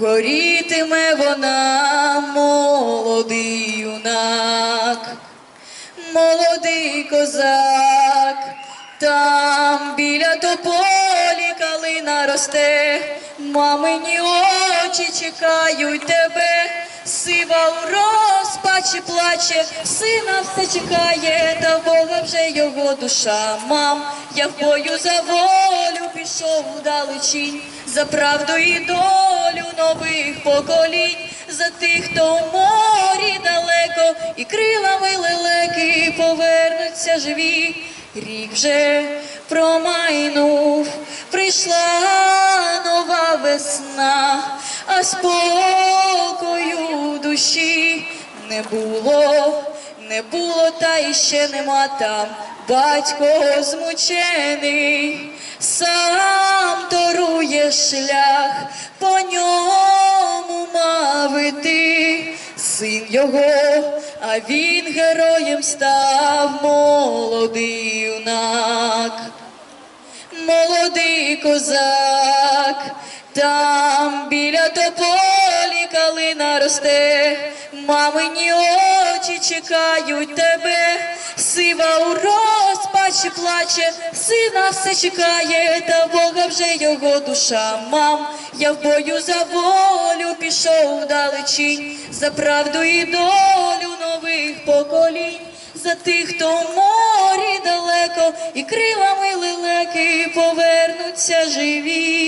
горітиме вона, молодий юнак, молодий козак, там біля тополі калина росте, мамині очі чекають тебе, сива у розпачі плаче, сина все чекає, та Бога вже його душа. Мам, я в бою за волю пішов удалечінь, за правду і долю нових поколінь, за тих, хто у морі далеко, і крилами лелеки повернуться живі. Рік вже промайнув, прийшла нова весна, а спокою душі не було, не було, та іще нема там. Батько змучений, шлях, по ньому мав іти. Син його, а він героєм став молодий юнак. Молодий козак, там біля тополі калина росте, мамині очі чекають тебе, сива у розпачі плаче, сина все чекає, та Бога вже його душа. Мам, я в бою за волю пішов далечінь, за правду і долю нових поколінь. За тих, хто в морі далеко, і крилами лелеки повернуться живі.